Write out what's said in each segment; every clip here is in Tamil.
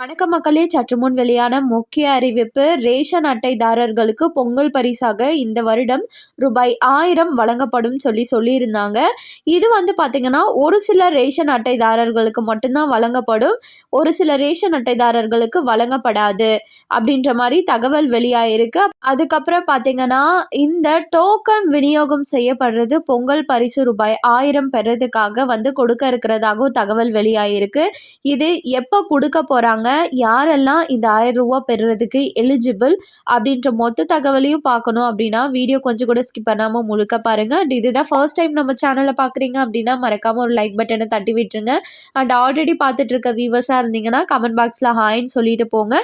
வணக்கம் மக்களே சற்று முன் வெளியான முக்கிய அறிவிப்பு ரேஷன் அட்டைதாரர்களுக்கு பொங்கல் பரிசாக இந்த வருடம் ரூபாய் ஆயிரம் வழங்கப்படும் சொல்லி சொல்லியிருந்தாங்க. இது வந்து பார்த்திங்கன்னா ஒரு சில ரேஷன் அட்டைதாரர்களுக்கு மட்டும்தான் வழங்கப்படும் ஒரு சில ரேஷன் அட்டைதாரர்களுக்கு வழங்கப்படாது அப்படின்ற மாதிரி தகவல் வெளியாயிருக்கு. அதுக்கப்புறம் பார்த்திங்கன்னா இந்த டோக்கன் விநியோகம் செய்யப்படுறது பொங்கல் பரிசு ரூபாய் ஆயிரம் பெறதுக்காக வந்து கொடுக்க இருக்கிறதாகவும் தகவல் வெளியாயிருக்கு. இது எப்போ கொடுக்க போகிறாங்க யாரெல்லாம் இந்த ஆயிரம் ரூபா பெறுறதுக்கு எலிஜிபிள் அப்படின்ற மொத்த தகவலையும் பார்க்கணும் அப்படின்னா வீடியோ கொஞ்சம் கூட ஸ்கிப் பண்ணாமல் முழுக்க பாருங்கள் அண்ட் இதுதான் ஃபர்ஸ்ட் டைம் நம்ம சேனலை பார்க்குறீங்க அப்படின்னா மறக்காமல் ஒரு லைக் பட்டனை தட்டி விட்டுருங்க. அண்ட் ஆல்ரெடி பார்த்துட்டு இருக்க வியூவர்ஸாக இருந்தீங்கன்னா கமெண்ட் பாக்ஸில் ஹாய்ன்னு சொல்லிட்டு போங்க.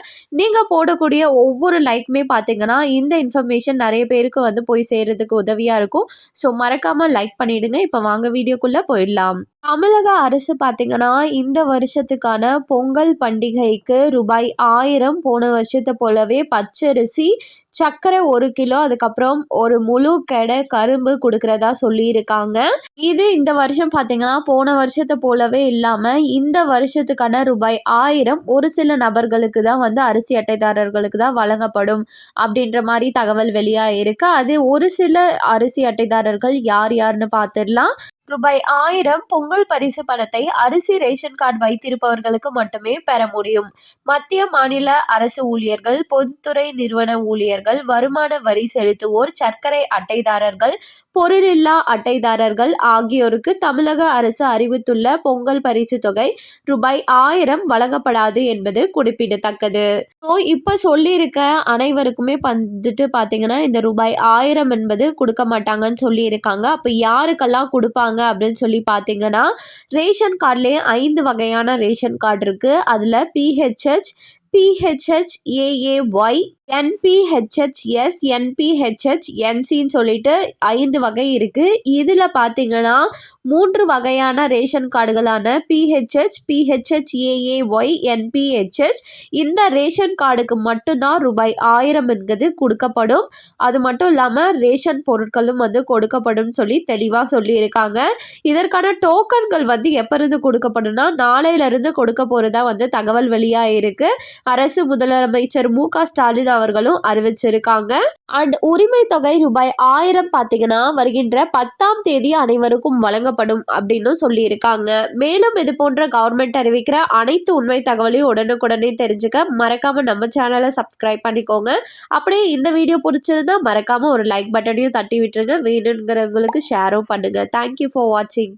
நீங்கள் போடக்கூடிய ஒவ்வொரு லைக்குமே பார்த்தீங்கன்னா இந்த இன்ஃபர்மேஷன் நிறைய பேருக்கு வந்து போய் சேர்றதுக்கு உதவியாக இருக்கும். ஸோ மறக்காமல் லைக் பண்ணிவிடுங்க இப்போ வாங்க வீடியோக்குள்ளே போயிடலாம். தமிழக அரசு பார்த்திங்கன்னா இந்த வருஷத்துக்கான பொங்கல் பண்டிகைக்கு ரூபாய் ஆயிரம் போன வருஷத்தை போலவே பச்சரிசி சர்க்கரை ஒரு கிலோ அதுக்கப்புறம் ஒரு முழு கடை கரும்பு கொடுக்குறதா சொல்லியிருக்காங்க. இது இந்த வருஷம் பார்த்திங்கன்னா போன வருஷத்தை போலவே இல்லாமல் இந்த வருஷத்துக்கான ரூபாய் ஆயிரம் ஒரு சில நபர்களுக்கு தான் வந்து அரிசி அட்டைதாரர்களுக்கு தான் வழங்கப்படும் அப்படின்ற மாதிரி தகவல் வெளியாக இருக்குது அது ஒரு சில அரிசி அட்டைதாரர்கள் யார் யாருன்னு பார்த்துடலாம் ரூபாய் ஆயிரம் பொங்கல் பரிசு பணத்தை அரிசி ரேஷன் கார்டு வைத்திருப்பவர்களுக்கு மட்டுமே பெற முடியும். மத்திய மாநில அரசு ஊழியர்கள் பொதுத்துறை நிறுவன ஊழியர்கள் வருமான வரி செலுத்துவோர் சர்க்கரை அட்டைதாரர்கள் பொருளில்லா அட்டைதாரர்கள் ஆகியோருக்கு தமிழக அரசு அறிவித்துள்ள பொங்கல் பரிசு தொகை ரூபாய் ஆயிரம் வழங்கப்படாது என்பது குறிப்பிடத்தக்கது. ஸோ இப்போ சொல்லியிருக்க அனைவருக்குமே வந்துட்டு பார்த்தீங்கன்னா இந்த ரூபாய் ஆயிரம் என்பது கொடுக்க மாட்டாங்கன்னு சொல்லியிருக்காங்க. அப்போ யாருக்கெல்லாம் கொடுப்பாங்க? அப்படின்னு சொல்லி பார்த்தீங்கன்னா ரேஷன் கார்ட்லேயே ஐந்து வகையான ரேஷன் கார்டு இருக்குது அதில் பிஹெச்ஹெச் பிஹெச்ஹெச்ஏஏஒய் என்பிஹெச்ஹெச்எஸ் என்பிஹெச்ஹெச் என்சின்னு சொல்லிட்டு ஐந்து வகை இருக்குது இதில் பார்த்தீங்கன்னா மூன்று வகையான ரேஷன் கார்டுகளான பிஹெச்ஹெச் பிஹெச்ஹெச்ஏஏஒய் என்பிஹெச்ஹெச் இந்த ரேஷன் கார்டுக்கு மட்டும்தான் ரூபாய் ஆயிரம் என்கிறது கொடுக்கப்படும். அது மட்டும் இல்லாமல் ரேஷன் பொருட்களும் வந்து கொடுக்கப்படும் சொல்லி தெளிவாக சொல்லியிருக்காங்க. இதற்கான டோக்கன்கள் வந்து எப்போ இருந்து கொடுக்கப்படும்னா நாளையிலிருந்து கொடுக்க போகிறதா வந்து தகவல் வெளியாக இருக்குது அரசு முதலமைச்சர் மு க ஸ்டாலின் அவர்களும் அறிவிச்சிருக்காங்க. அண்ட் உரிமை தொகை ரூபாய் ஆயிரம் பார்த்தீங்கன்னா வருகின்ற பத்தாம் தேதி அனைவருக்கும் வழங்கப்படும் அப்படின்னு சொல்லியிருக்காங்க. மேலும் இது போன்ற கவர்மெண்ட் அறிவிக்கிற அனைத்து உண்மை தகவலையும் உடனுக்குடனே தெரிஞ்சுக்க மறக்காம நம்ம சேனலை சப்ஸ்கிரைப் பண்ணிக்கோங்க. அப்படியே இந்த வீடியோ பிடிச்சிருந்தா மறக்காம ஒரு லைக் பட்டனையும் தட்டி விட்டுருங்க. வேணுங்கிறவங்களுக்கு ஷேரும் பண்ணுங்க. தேங்க்யூ ஃபார் வாட்சிங்